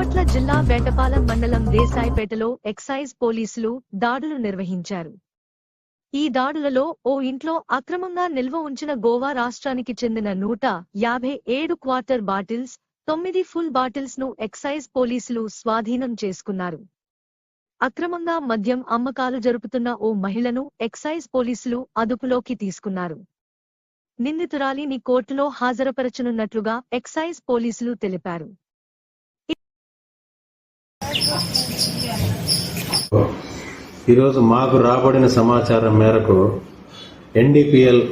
జిల్లా వేటపాలెం మండలం దేశాయిపేటలో ఎక్సైజ్ పోలీసులు దాడులు నిర్వహించారు. ఈ దాడులలో ఓ ఇంట్లో అక్రమంగా నిల్వ ఉంచిన గోవా రాష్ట్రానికి చెందిన నూట యాభై ఏడు క్వార్టర్ బాటిల్స్ తొమ్మిది ఫుల్ బాటిల్స్ను ఎక్సైజ్ పోలీసులు స్వాధీనం చేసుకున్నారు. అక్రమంగా మద్యం అమ్మకాలు జరుపుతున్న ఓ మహిళను ఎక్సైజ్ పోలీసులు అదుపులోకి తీసుకున్నారు. నిందితురాలిని కోర్టులో హాజరుపరచనున్నట్లుగా ఎక్సైజ్ పోలీసులు తెలిపారు. ఈరోజు మాకు రాబడిన సమాచారం మేరకు ఎన్డీపీఎల్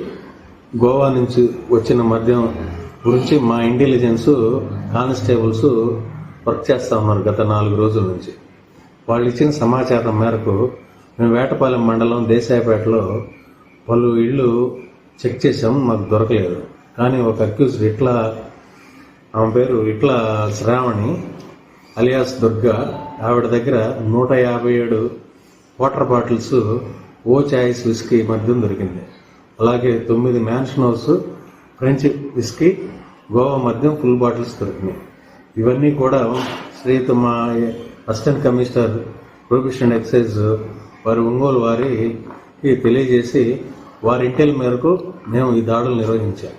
గోవా నుంచి వచ్చిన మద్యం గురించి మా ఇంటెలిజెన్స్ కానిస్టేబుల్స్ వర్క్ చేస్తా ఉన్నారు గత నాలుగు రోజుల నుంచి. వాళ్ళు ఇచ్చిన సమాచారం మేరకు మేము వేటపాలెం మండలం దేశాయపేటలో పలు ఇళ్ళు చెక్ చేసాం మాకు దొరకలేదు. కానీ ఒక అక్యూజ్డ్ ఇట్లా ఆమె పేరు ఇట్లా శ్రావణి అలియాస్ దుర్గా ఆవిడ దగ్గర నూట యాభై ఏడు water bottles O choice whisky మద్యం దొరికింది. అలాగే తొమ్మిది mansion house French whisky Goa మద్యం ఫుల్ బాటిల్స్ దొరికినాయి. ఇవన్నీ కూడా శ్రీయుత మా అసిస్టెంట్ కమిషనర్ ప్రొఫెషన్ ఎక్సైజ్ వారి ఒంగోలు వారికి తెలియజేసి వారి ఇంటెల్ మేరకు మేము ఈ దాడులు నిర్వహించాం.